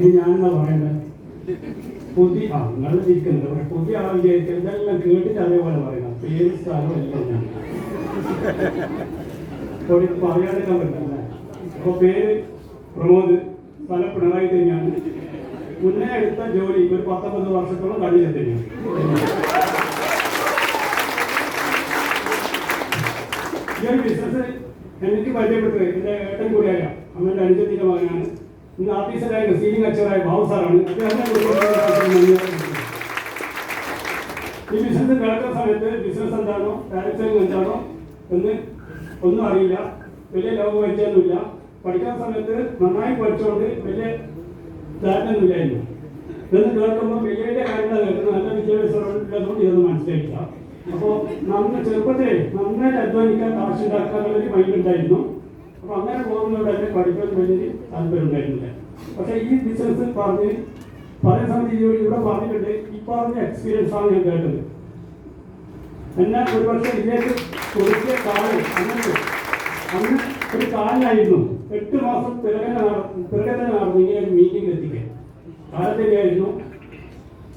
ഇനി ഞാനെന്താ പറയുന്നത് പുതിയ ആ നിങ്ങൾ ഇരിക്കുന്നുണ്ട്. പക്ഷെ പുതിയ ആൾ വിചാരിച്ചാൽ ഇതെല്ലാം കേട്ടിട്ട് അതേപോലെ പറയണം പേര് സ്ഥലം എല്ലാം ഞാൻ. ഇത് പറയാതിരിക്കാൻ പറ്റില്ല. അപ്പോൾ പേര് പ്രമോദ് സ്ഥലം പിണറായി തന്നെയാണ്. മുന്നേ എടുത്ത ജോലി ഒരു പത്തൊമ്പത് വർഷത്തോളം കഴിഞ്ഞത് തന്നെയാണ്. ഈ ഒരു ബിസിനസ് എനിക്ക് പരിചയപ്പെട്ടത് എന്റെ ഏട്ടൻ കൂടിയായ അമ്മയുടെ അനുജത്തിന്റെ മകനാണ്. ഇന്ന് ആഫീസറായ സീനിയർ അച്ചറായ ബാബു സാറാണ്. ഈ ബിസിനസ് കിടക്കുന്ന സമയത്ത് ബിസിനസ് എന്താണോ ഡയറക്ടറിങ് എന്താണോ എന്ന് ഒന്നും അറിയില്ല. വലിയ ലോകം വെച്ചൊന്നുമില്ല പഠിക്കുന്ന സമയത്ത് നന്നായി പഠിച്ചുകൊണ്ട് വലിയ ധാരണയൊന്നുമില്ലായിരുന്നു ഇതെന്ന് കേൾക്കുമ്പോൾ വലിയ വലിയ കാര്യങ്ങൾ കേൾക്കുന്നത് നല്ല വിദ്യാഭ്യാസം ഇല്ലാത്തതുകൊണ്ട് ഇതൊന്നും മനസ്സിലായില്ല. അപ്പോൾ നമ്മൾ ചെറുപ്പത്തിലേ നന്നായിട്ട് അധ്വാനിക്കാൻ കാശുണ്ടാക്കാൻ ഒരു മൈൻഡ് ഉണ്ടായിരുന്നു. അപ്പോൾ അങ്ങനെ തന്നെ പഠിക്കാൻ വേണ്ടി താല്പര്യം ഉണ്ടായിരുന്നില്ല. പക്ഷെ ഈ ബിസിനസ് പറഞ്ഞ് പല സമയത്ത് ഇവിടെ പറഞ്ഞിട്ടുണ്ട്. ഈ പറഞ്ഞ എക്സ്പീരിയൻസ് ആണ് ഞാൻ കേട്ടത്. എന്നാൽ ഒരു പക്ഷേ ഇതിലേക്ക് കൊടുക്കിയ കാലം അങ്ങനെ അന്ന് ഒരു കാലിനായിരുന്നു എട്ട് മാസം പിറകെ പിറകെ തന്നെ നടന്നു ഇങ്ങനെ ഒരു മീറ്റിംഗ് എത്തിക്കാൻ. കാലത്തേക്കായിരുന്നു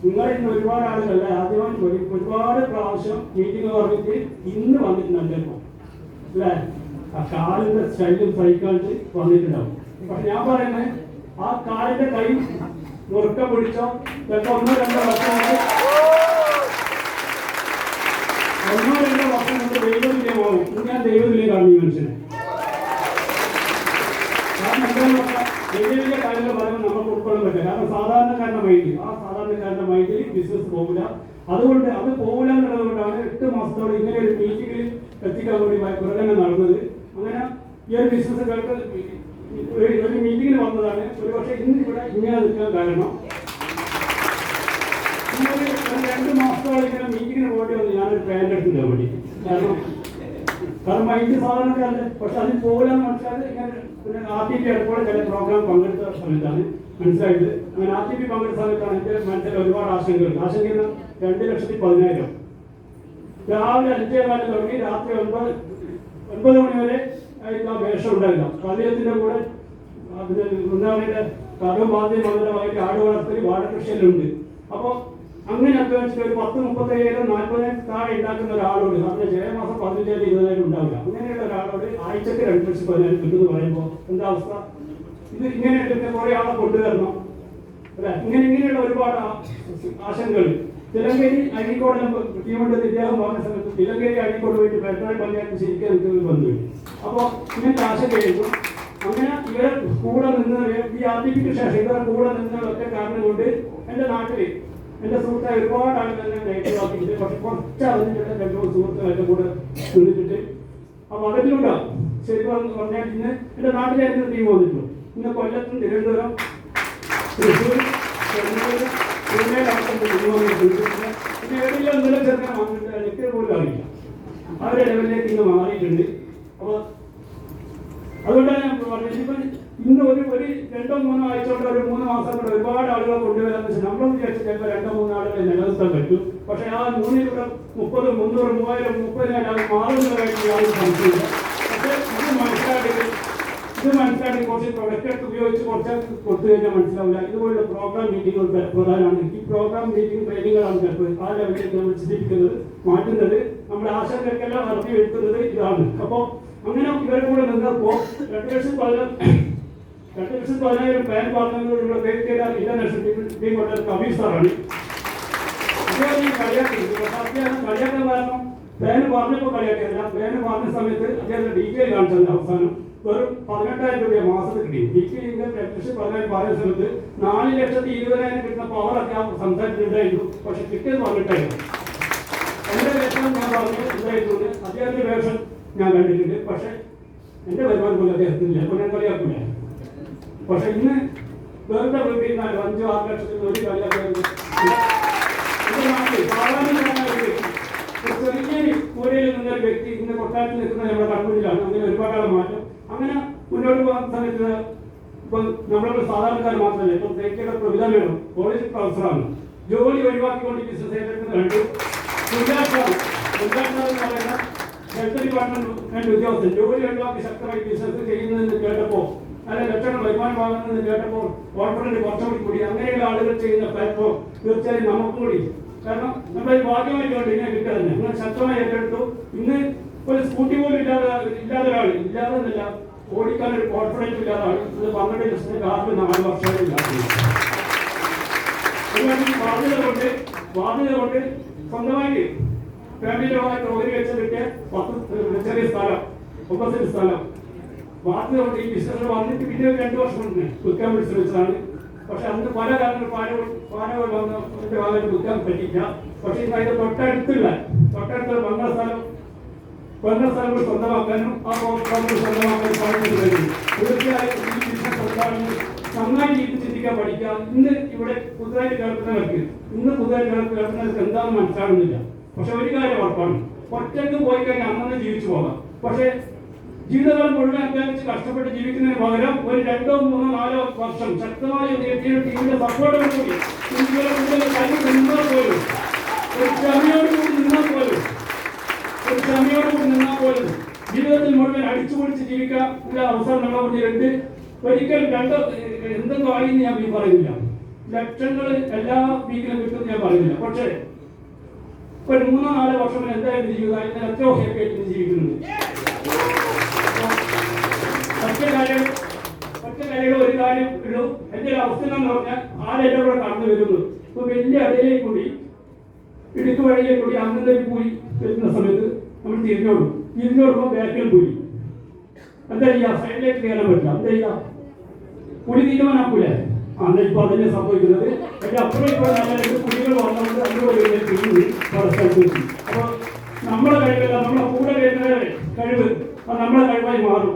നിങ്ങളിൽ നിന്ന് ഒരുപാട് ആളുകളല്ല ആദ്യമായി ഒരു- ഒരുപാട് പ്രാവശ്യം മീറ്റിംഗ് പറഞ്ഞിട്ട് ഇന്ന് വന്നിട്ടുണ്ട് അല്ലേ? ആ കാലിന്റെ ശല്യം സഹിക്കാണ്ട് വന്നിട്ടുണ്ടാവും. പക്ഷെ ഞാൻ പറയുന്നത് ആ കാലിന്റെ കൈ മുറുക്ക പിടിച്ചോ ചിലപ്പോ ഒന്നോ രണ്ടോ വർഷം ഒന്നോ രണ്ടോ വർഷം കൊണ്ട് ദൈവത്തിലേ പോകും. ഞാൻ ദൈവത്തിലേ കാണും മനുഷ്യനെ. വലിയ കാര്യങ്ങൾ പറയുമ്പോൾ നമുക്ക് ഉൾക്കൊള്ളാൻ പറ്റില്ല. കാരണം മൈൻഡിൽ ആ മൈൻഡിൽ ബിസിനസ് പോകില്ല അതുകൊണ്ട് അത് പോകില്ല എന്നുള്ളത് കൊണ്ടാണ് എട്ട് മാസത്തോടെ ഇങ്ങനെ ഒരു മീറ്റിംഗിൽ എത്തിക്കാൻ വേണ്ടി പുറകെ നടന്നത്. അങ്ങനെ ഈ ഒരു ബിസിനസ് കേട്ട് ഒരു മീറ്റിംഗിന് വന്നതാണ്. ഒരു പക്ഷേ ഇന്ന് ഇവിടെ ഇങ്ങനെ നിൽക്കാൻ കാരണം. രണ്ട് മാസത്തോളം ഇങ്ങനെ മീറ്റിംഗിന് പോകേണ്ടി വന്നു. ഞാനൊരു പാന്റ് എടുത്തില്ല വേണ്ടി കാരണം കാരണം മൈൻഡ് സാധാരണക്കാരല്ലേ പക്ഷെ അതിൽ പോകില്ല മനസ്സിലായത് ഇങ്ങനെ പിന്നെ ആർ ടി പി അടുത്തോടെ ചില പ്രോഗ്രാം പങ്കെടുത്ത സമയത്താണ്. മനസ്സിലായത് അങ്ങനെ ആർ ടി പി പങ്കെടുത്ത സമയത്താണ് എന്റെ മനസ്സിൽ ഒരുപാട് ആശങ്കകൾ. ആശങ്ക രണ്ട് ലക്ഷത്തി പതിനായിരം. രാവിലെ അഞ്ചേ കാലം തുടങ്ങി രാത്രി ഒൻപത് ഒൻപത് മണിവരെ ആ വേഷം ഉണ്ടായില്ല കല്യാണത്തിന്റെ കൂടെ അതിന് മുന്നാളിയുടെ കടും ബാധ്യം വന്നതായിട്ട് ആട് വളർത്തൽ വാഴകൃഷിയിലുണ്ട് അപ്പോൾ അങ്ങനെ അധ്വാനിച്ചിട്ട് ഒരു പത്ത് മുപ്പത്തയ്യായിരം നാൽപ്പതിനായിരം താഴെ ഉണ്ടാക്കുന്ന ഒരാളോട് അതിന് ജയമാസം മാസം പതിനഞ്ചായിരം ഇരുപതിനായിരം ഉണ്ടാവില്ല. അങ്ങനെയുള്ള ഒരാളോട് ആഴ്ചക്ക് രണ്ട് ലക്ഷം പതിനായിരം കിട്ടുമെന്ന് പറയുമ്പോൾ എന്താ അവസ്ഥ? ഇത് ഇങ്ങനെ കുറെ ആളെ കൊണ്ടുവരണം. അല്ലെ? ഇങ്ങനെ ഇങ്ങനെയുള്ള ഒരുപാട് ആശങ്കകൾ. തിലങ്കേരി അഴീക്കോട് ടീമുണ്ട് ഇദ്ദേഹം പറഞ്ഞ സമയത്ത് തിലങ്കേരി അഴീക്കോട് പോയിട്ട് പെട്രോൾ പഞ്ചായത്ത് ശരിക്കും വന്നു. അപ്പോൾ അപ്പോൾ ഇങ്ങനത്തെ കഴിഞ്ഞു അങ്ങനെ ഇവരെ കൂടെ നിന്ന് ഈ ആർട്ടിഫിക്ക് ശേഷം ഇവരെ കൂടെ നിന്ന് കാരണം കൊണ്ട് എന്റെ നാട്ടിൽ എന്റെ സുഹൃത്തായ ഒരുപാട് ആളുകൾ എന്നെ നെഗറ്റീവ് പക്ഷെ കുറച്ച് അറിഞ്ഞിട്ട് രണ്ട് മൂന്ന് എന്റെ കൂടെ നിന്നിട്ട് അപ്പോൾ അതിലൂടെ ശരിക്കും പറഞ്ഞ- പറഞ്ഞാൽ ഇന്ന് എന്റെ നാട്ടിലായിരുന്നു ടീം വന്നിട്ടുള്ളൂ ഇന്ന് കൊല്ലത്തും തിരുവനന്തപുരം തൃശ്ശൂർ ടീം വന്നിട്ടുണ്ട് പിന്നെ എവിടെയെങ്കിലും എന്തെങ്കിലും ചെറുക്കാൻ വന്നിട്ട് എനിക്ക് പോലും അറിയില്ല. ഇന്ന് മാറിയിട്ടുണ്ട്. അപ്പോൾ അതുകൊണ്ടാണ് ഞാൻ പറഞ്ഞത്. ഇപ്പം ഇന്ന് ഒരു ഒരു രണ്ടോ മൂന്നോ ആഴ്ച ഒരു മൂന്ന് മാസം കൊണ്ട് ഒരുപാട് ആളുകളെ കൊണ്ടുവരാന്ന് നമ്മൾ വിചാരിച്ചു രണ്ടോ മൂന്നോ ആളുകളെ നിലനിർത്താൻ പറ്റും. പക്ഷേ ആ മൂന്നിലൂടെ മുപ്പത് മുന്നൂറ് മൂവായിരം മുപ്പതിനായിരം ആൾ മാറുന്നതായിട്ട് യാതൊരു സംശയമില്ല ഇത് ഇത് മനസ്സിലാക്കി കുറച്ച് പ്രൊഡക്റ്റ് എടുത്ത് ഉപയോഗിച്ച് കുറച്ച് കൊടുത്തു കഴിഞ്ഞാൽ മനസ്സിലാവില്ല. ഇതുപോലുള്ള പ്രോഗ്രാം മീറ്റിംഗുകൾ പ്രധാനമാണ്. ഈ പ്രോഗ്രാം മീറ്റിംഗ് ട്രെയിനിങ്ങുകളാണ് ചിലപ്പോൾ ആ ലെവലിലേക്ക് നമ്മൾ ചിന്തിക്കുന്നത് മാറ്റുന്നത് നമ്മുടെ ആശങ്കക്കെല്ലാം നടത്തി എടുക്കുന്നത് ഇതാണ്. അപ്പോൾ അങ്ങനെ ഇവരുടെ കൂടെ നിന്നപ്പോൾ രണ്ട് ലക്ഷം പതിനാല് രണ്ട് ലക്ഷം പതിനായിരം പാൻ പറഞ്ഞതിലൂടെ പേര് ഇന്റർനാഷണൽ കബീർ സാറാണ്. അദ്ദേഹം കളിയാക്കുന്നത് പക്ഷെ അദ്ദേഹം കളിയാക്കാൻ കാരണം പേന് പറഞ്ഞപ്പോൾ കളിയാക്കിയതല്ല. പേന് പറഞ്ഞ സമയത്ത് അദ്ദേഹത്തിന്റെ ഡീറ്റെയിൽ കാണിച്ചത് അവസാനം. വെറും പതിനെട്ടായിരം രൂപ മാസത്തിൽ കിട്ടി ഡീറ്റെയിൽ രണ്ട് ലക്ഷം പതിനായിരം പറയുന്ന സമയത്ത് നാല് ലക്ഷത്തി ഇരുപതിനായിരം കിട്ടുന്ന പവറൊക്കെ ആ സംസാരിച്ചിട്ടുണ്ടായിരുന്നു പക്ഷെ കിട്ടിയത് പതിനെട്ടായിരം. എന്റെ വേഷം ഞാൻ പറഞ്ഞു ഉണ്ടായിട്ടുണ്ട്. അദ്ദേഹത്തിന്റെ വേഷം ഞാൻ കണ്ടിട്ടുണ്ട്. പക്ഷെ എന്റെ വരുമാനം പോലും അദ്ദേഹത്തിന് അപ്പോൾ ഞാൻ കളിയാക്കൂല. പക്ഷെ ഇന്ന് വേറെ വീട്ടിൽ നിന്ന് ഒരു അഞ്ചോ ആറ് ലക്ഷത്തിൽ ഒരു കളിയാക്കുന്നത് നാട്ടിൽ സാധാരണ ഒരു വ്യക്തി, ഇന്ന് കൊട്ടാരത്തിൽ നിൽക്കുന്ന നമ്മുടെ കണ്ണൂരിലാണ് അങ്ങനെ ഒരുപാട് മാറ്റം. അങ്ങനെ മുന്നോട്ട് പോകുന്ന സമയത്ത് ഇപ്പം നമ്മളൊരു സാധാരണക്കാർ മാത്രമല്ല ഇപ്പം തേക്കയുടെ പ്രവിധ വേണം. കോളേജ് പ്രൊഫസറാണ് ജോലി ഒഴിവാക്കിക്കൊണ്ട് ബിസിനസ് കണ്ടു ഉദ്യോഗസ്ഥൻ. ജോലി ഒഴിവാക്കി ശക്തമായി ബിസിനസ് ചെയ്യുന്നതെന്ന് കേട്ടപ്പോൾ നല്ല ലക്ഷങ്ങൾ വരുമാനം വാങ്ങുന്നതെന്ന് കേട്ടപ്പോൾ കോർപ്പറേറ്റ് കുറച്ചുകൂടി കൂടി അങ്ങനെയുള്ള ആളുകൾ ചെയ്യുന്ന പ്ലാറ്റ്ഫോം തീർച്ചയായും നമുക്കും കൂടി. കാരണം നമ്മുടെ ഭാഗ്യമായിട്ട് ഇങ്ങനെ കിട്ടുന്നത്. നിങ്ങൾ ശക്തമായി ഏറ്റെടുത്തു. ഇന്ന് ഒരു സ്കൂട്ടി പോലും ഇല്ലാതെ ഇല്ലാതെ ഒരാൾ ഇല്ലാതെ എന്നല്ല ഓടിക്കാൻ ഒരു കോൺഫിഡൻസ് ഇല്ലാതെ ആൾ ഇത് പന്ത്രണ്ട് ലക്ഷത്തിന് കാർഡ് നാല് വർഷമായിട്ട് ഇല്ലാത്തത് ബാധ്യത കൊണ്ട് ബാധ്യത കൊണ്ട് സ്വന്തമായിട്ട് ഫാമിലിയുമായിട്ട് ലക്ഷം കിട്ടിയ പത്ത് ചെറിയ സ്ഥലം ഒമ്പത് സ്ഥലം. ബാധ്യത കൊണ്ട് ഈ ബിസിനസ് വന്നിട്ട് പിന്നെ ഒരു രണ്ട് വർഷം വിൽക്കാൻ വേണ്ടി ശ്രമിച്ചതാണ് പക്ഷെ അന്ന് പല കാരണങ്ങൾ പാനകൾ പാനകൾ വന്ന് ഭാഗത്ത് വിൽക്കാൻ പറ്റില്ല പക്ഷെ അതിന്റെ തൊട്ടടുത്തുള്ള തൊട്ടടുത്തുള്ള ബംഗാൾ സ്ഥലം ബംഗാൾ സ്ഥലങ്ങൾ സ്വന്തമാക്കാനും ആ പ്രോഗ്രാമുകൾ സ്വന്തമാക്കാനും സാധിച്ചു കഴിഞ്ഞു തീർച്ചയായും ഈ ബിസിനസ് എന്താണെന്ന് നന്നായി രീതി ചിന്തിക്കാൻ പഠിക്കാം ഇന്ന് ഇവിടെ പുതുതായിട്ട് കേൾക്കുന്നവർക്ക് ഇന്ന് പുതുതായിട്ട് കേൾക്കുന്നവർക്ക് എന്താണെന്ന് മനസ്സിലാവുന്നില്ല. പക്ഷെ ഒരു കാര്യം ഉറപ്പാണ്. ഒറ്റയ്ക്ക് പോയി കഴിഞ്ഞാൽ അന്നന്ന് ജീവിച്ചു പോകാം. പക്ഷെ ജീവിതകാലം മുഴുവൻ അധ്വാനിച്ച് കഷ്ടപ്പെട്ട് ജീവിക്കുന്നതിന് പകരം ഒരു രണ്ടോ മൂന്നോ നാലോ വർഷം ശക്തമായ ഒരു ടീമിന്റെ സപ്പോർട്ടോട് കൂടി കൂടുതൽ കഴിവ് നിന്നാൽ പോലും ഒരു ക്ഷമയോട് കൂടി നിന്നാൽ പോലും ഒരു ക്ഷമയോട് കൂടി നിന്നാൽ പോലും ജീവിതത്തിൽ മുഴുവൻ അടിച്ചുപൊളിച്ച് ജീവിക്കാൻ അവസരം നമ്മളെ മുന്നിലുണ്ട് ഒരിക്കലും രണ്ട് എന്തെങ്കിലും ആയി ഞാൻ പറയില്ല ലക്ഷങ്ങൾ എല്ലാ വീക്കിലും കിട്ടും ഞാൻ പറയുന്നില്ല. പക്ഷേ ഒരു മൂന്നോ നാലോ വർഷം എന്തായാലും ജീവിതം? ഏറ്റവും ഹാപ്പി ആയിട്ട് ജീവിക്കുന്നുണ്ട്. കാര്യങ്ങൾ ഒരു കാര്യം ഉള്ളൂ. എന്റെ ഒരു അവസ്ഥ എന്ന് പറഞ്ഞാൽ ആരെല്ലാം കൂടെ കടന്നു വരുന്നു. ഇപ്പൊ വലിയ അടയിലേക്ക് കൂടി ഇടുക്ക് വഴിയിലേക്ക് കൂടി അങ്ങനെ പോയി വരുന്ന സമയത്ത് നമ്മൾ തിരിഞ്ഞോടും തിരിഞ്ഞോടുമ്പോൾ ബാക്കിൽ പോയി. എന്താ ചെയ്യാ കയറാൻ പറ്റില്ല? എന്താ കുടി തീരുമാനാക്കൂലേ അന്ന് ഇപ്പൊ അതന്നെ സംഭവിക്കുന്നത്. എന്റെ അപ്പുറം രണ്ട് കുടികൾ വന്നുകൊണ്ട് പല അപ്പൊ നമ്മളെ കഴിവല്ല നമ്മളെ കൂടെ വരുന്നവരെ കഴിവ് അത് നമ്മളെ കഴിവായി മാറും.